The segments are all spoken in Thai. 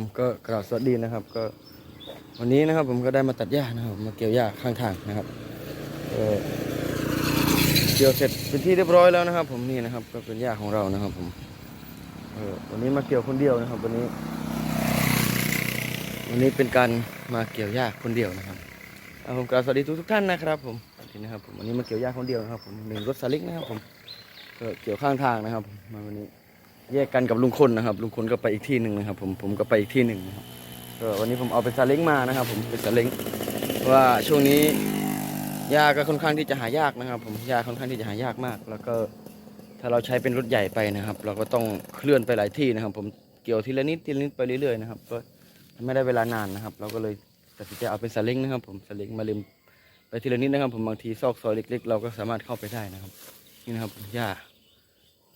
ผมก็กราบสวัสดีนะครับ ก็วันนี้นะครับ ผมก็ได้มาตัดหญ้านะครับ มาเกี่ยวหญ้าข้างทางนะครับเกี่ยวเสร็จเป็นที่เรียบร้อยแล้วนะครับ ผมนี่นะครับ ก็เป็นหญ้าของเรานะครับ ผมเออวันนี้มาเกี่ยวคนเดียวนะครับ วันนี้ วันนี้เป็นการมาเกี่ยวหญ้าคนเดียวนะครับเอาผมกราบสวัสดีทุกทุกท่านนะครับผมนี่นะครับผมวันนี้มาเกี่ยวหญ้าคนเดียวนะครับ ผมหนึ่งรถสลิกนะครับ ผมเกี่ยวข้างทางนะครับ มาวันนี้ แยกกันกับลุงคนนะครับ ลุงคนก็ไปอีกที่หนึ่งนะครับ ผมผมก็ไปอีกที่หนึ่งนะครับก็วันนี้ผมเอาเป็นซาเล้งมานะครับ ผมเป็นซาเล้งเพราะว่าช่วงนี้หญ้าก็ค่อนข้างที่จะหายากนะครับ ผมหญ้าค่อนข้างที่จะหายากมาก แล้วก็ถ้าเราใช้เป็นรถใหญ่ไปนะครับ เราก็ต้องเคลื่อนไปหลายที่นะครับ ผมเกี่ยวทีละนิดทีละนิดไปเรื่อยๆนะครับก็ไม่ได้เวลานานนะครับ เราก็เลยตัดสินใจเอาเป็นซาเล้งนะครับ ผมซาเล้งมาเล็มไปทีละนิดนะครับ ผมบางทีซอกซอยเล็ก ๆ เราก็สามารถเข้าไปได้นะครับ นี่นะครับหญ้า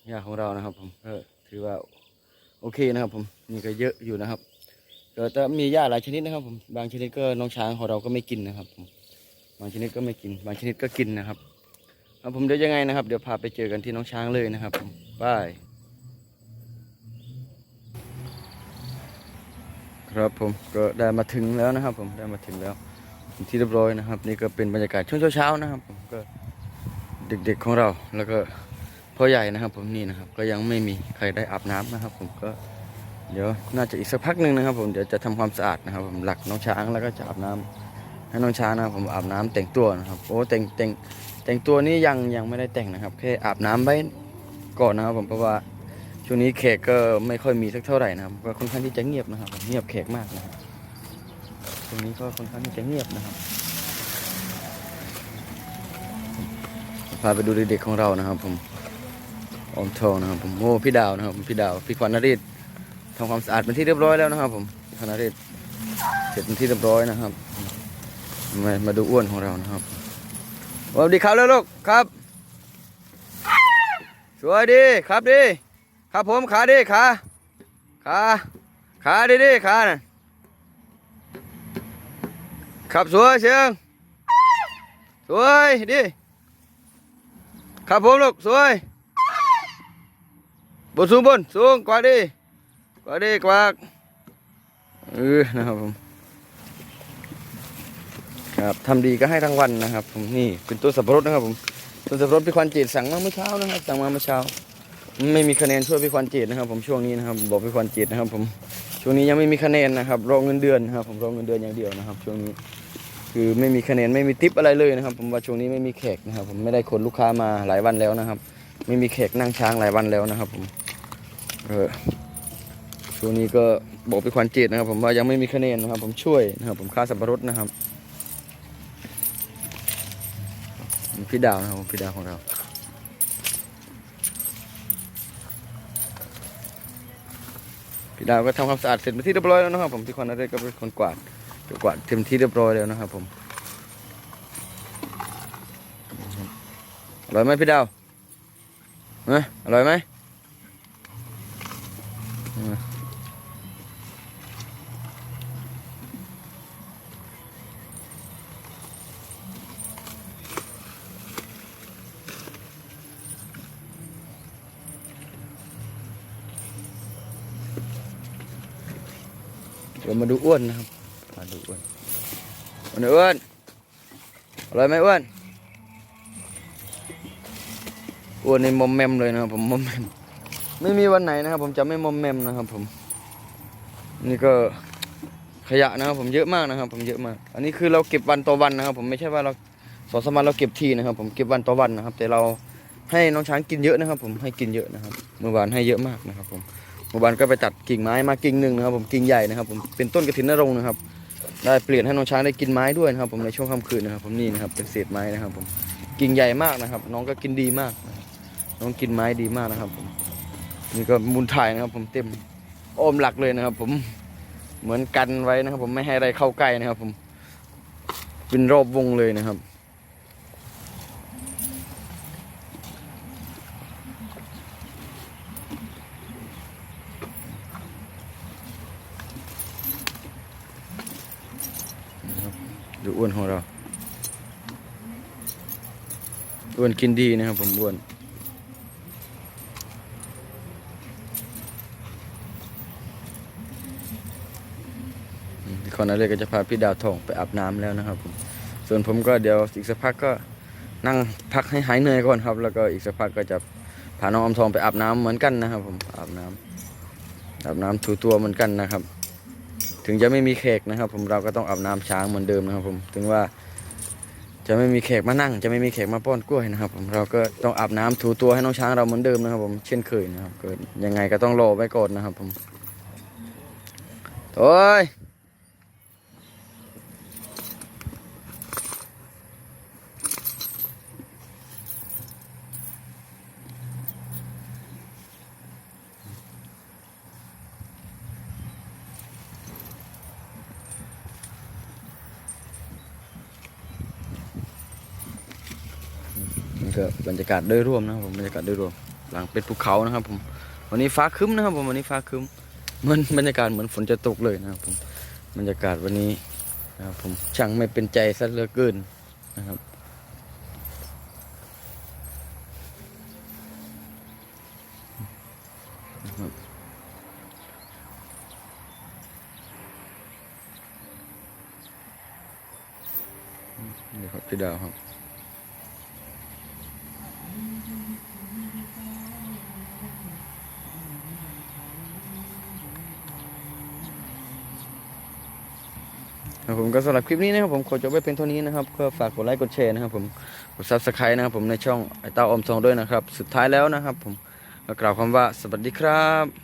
หญ้าของเรานะครับ ผมก็ ถือว่าโอเคนะครับ ผมนี่ก็เยอะอยู่นะครับก็จะมีหญ้าหลายชนิดนะครับ ผมบางชนิดก็น้องช้างของเราก็ไม่กินนะครับผมบางชนิดก็ไม่กิน บางชนิดก็กินนะครับครับผมเดี๋ยวยังไงนะครับ เดี๋ยวพาไปเจอกันที่น้องช้างเลยนะครับผมบายครับผมก็ได้มาถึงแล้วนะครับ ผมได้มาถึงแล้วที่เรียบร้อยนะครับ นี่ก็เป็นบรรยากาศช่วงเช้าๆนะครับ ผมก็เด็กๆของเราแล้วก็ พ่อใหญ่นะครับ ผมนี่นะครับ ก็ยังไม่มีใครได้อาบน้ำนะครับ ผมก็เดี๋ยวน่าจะอีกสักพักหนึ่งนะครับ ผมเดี๋ยวจะทำความสะอาดนะครับ ผมหลักน้องช้างแล้วก็จะอาบน้ำให้น้องช้างนะครับผมอาบน้ำแต่งตัวนะครับโอ้แต่งแต่งแต่งตัวนี่ยังยังไม่ได้แต่งนะครับแค่อาบน้ำไว้ก่อนนะครับ ผมเพราะว่าช่วงนี้แขกก็ไม่ค่อยมีสักเท่าไหร่นะครับ ก็ค่อนข้างที่จะเงียบนะครับผมเงียบแขกมากนะครับช่วงนี้ก็ค่อนข้างที่จะเงียบนะครับพาไปดูเด็กๆของเรานะครับ ผม อมทองนะครับผมโอ้พี่ดาวนะครับพี่ดาวพี่ขวัญนฤทธิ์ทำความสะอาดเป็นที่เรียบร้อยแล้วนะครับ ผมขวัญนฤทธิ์เสร็จเป็นที่เรียบร้อยนะครับมามาดูอ้วนของเรานะครับสวัสดีครับแล้วลูกครับสวยดีครับดีครับผมขาดีขาขาขาดีดีขาน่ะครับสวยเชียงสวยดีครับผมลูกสวย บนสูงบนสูงกว่าดีกว่าดีกว่าเออนะครับผมครับทำดีก็ให้รางวัลนะครับผมนี่เป็นตัวสับปะรดนะครับผมตัวสับปะรดพี่ควันจีดสั่งมาเมื่อเช้านะครับสั่งมาเมื่อเช้า ไม่มีคะแนนช่วยพี่ควันจีดนะครับ ผมช่วงนี้นะครับ บอกพี่ควันจีดนะครับ ผมช่วงนี้ยังไม่มีคะแนนนะครับรอเงินเดือนนะครับ ผมรอเงินเดือนอย่างเดียวนะครับ ช่วงนี้คือไม่มีคะแนนไม่มีทิปอะไรเลยนะครับ ผมว่าช่วงนี้ไม่มีแขกนะครับ ผมไม่ได้ขนลูกค้ามาหลายวันแล้วนะครับ ไม่มีแขกนั่งช้างหลายวันแล้วนะครับ ผม ช่วงนี้ก็บอกไปควันจิตนะครับ ผมว่ายังไม่มีคะแนนนะครับ ผมช่วยนะครับ ผมค่าสับปะรดนะครับพี่ดาวนะครับพี่ดาวของเราพี่ดาวก็ทำความสะอาดเสร็จเป็นที่เรียบร้อยแล้วนะครับ ผมพี่ควันนเรก็เป็นคนกวาดกวาดเต็มที่เรียบร้อยแล้วนะครับ ผมอร่อยไหมพี่ดาวเอออร่อยไหม เดี๋ยวมาดูอ้วนนะครับ มาดูอ้วนอ้วนอ้วนอร่อยไหมอ้วนอ้วนในมอมแมมเลยนะครับผมมอมแมม ไม่มีวันไหนนะครับ ผมจะไม่มอมแมมนะครับ ผม นี่ก็ขยะนะครับ ผมเยอะมากนะครับ ผมเยอะมาก อันนี้คือเราเก็บวันต่อวันนะครับ ผมไม่ใช่ว่าเราสองสามวันเราเก็บทีนะครับ ผมเก็บวันต่อวันนะครับ แต่เราให้น้องช้างกินเยอะนะครับ ผมให้กินเยอะนะครับ เมื่อวานให้เยอะมากนะครับ ผมเมื่อวานก็ไปตัดกิ่งไม้มากิ่งหนึ่งนะครับ ผมกิ่งใหญ่นะครับ ผมเป็นต้นกระถินนรงนะครับ ได้เปลี่ยนให้น้องช้างได้กินไม้ด้วยนะครับ ผมในช่วงค่ำคืนนะครับ ผมนี่นะครับเป็นเศษไม้นะครับ ผมกิ่งใหญ่มากนะครับ น้องก็กินดีมาก น้องกินไม้ดีมากนะครับผม นี่ก็มูลถ่ายนะครับ ผมเต็มอ้อมหลักเลยนะครับ ผมเหมือนกันไว้นะครับ ผมไม่ให้อะไรเข้าใกล้นะครับ ผมเป็นรอบวงเลยนะครับดูอ้วนของเราอ้วนกินดีนะครับ ผมอ้วน อนนั้นเลยก็จะพาพี่ดาวทองไปอาบน้ำแล้วนะครับผมส่วนผมก็เดี๋ยวอีกสักพักก็นั่งพักให้หายเหนื่อยก่อนครับ แล้วก็อีกสักพักก็จะพาน้องอมทองไปอาบน้ำเหมือนกันนะครับ ผมอาบน้ำอาบน้ำถูตัวเหมือนกันนะครับ ถึงจะไม่มีแขกนะครับ ผมเราก็ต้องอาบน้ำช้างเหมือนเดิมนะครับ ผมถึงว่าจะไม่มีแขกมานั่ง จะไม่มีแขกมาป้อนกล้วยนะครับ ผมเราก็ต้องอาบน้ำถูตัวให้น้องช้างเราเหมือนเดิมนะครับ ผมเช่นเคยนะครับก็ยังไงก็ต้องรอไว้ก่อนนะครับ ผมโอ้ยนี่ ก็บรรยากาศโดยรวมนะครับผมบรรยากาศโดยรวม หลังเป็นภูเขานะครับผมวันนี้ฟ้าคึ้มนะครับผมวันนี้ฟ้าคึ้มเหมือนบรรยากาศเหมือนฝนจะตกเลยนะครับผมบรรยากาศวันนี้นะครับผมช่างไม่เป็นใจซะเหลือเกินนะครับนี่ครับพี่ดาวครับ ครับผมก็สำหรับคลิปนี้นะครับผมขอจบไว้เพียงเท่านี้นะครับก็ฝากกดไลค์กดแชร์นะครับผมกดซับสไครต์นะครับผมในช่องไอเต้าอมทองด้วยนะครับ สุดท้ายแล้วนะครับผมก็กล่าวคำว่าสวัสดีครับ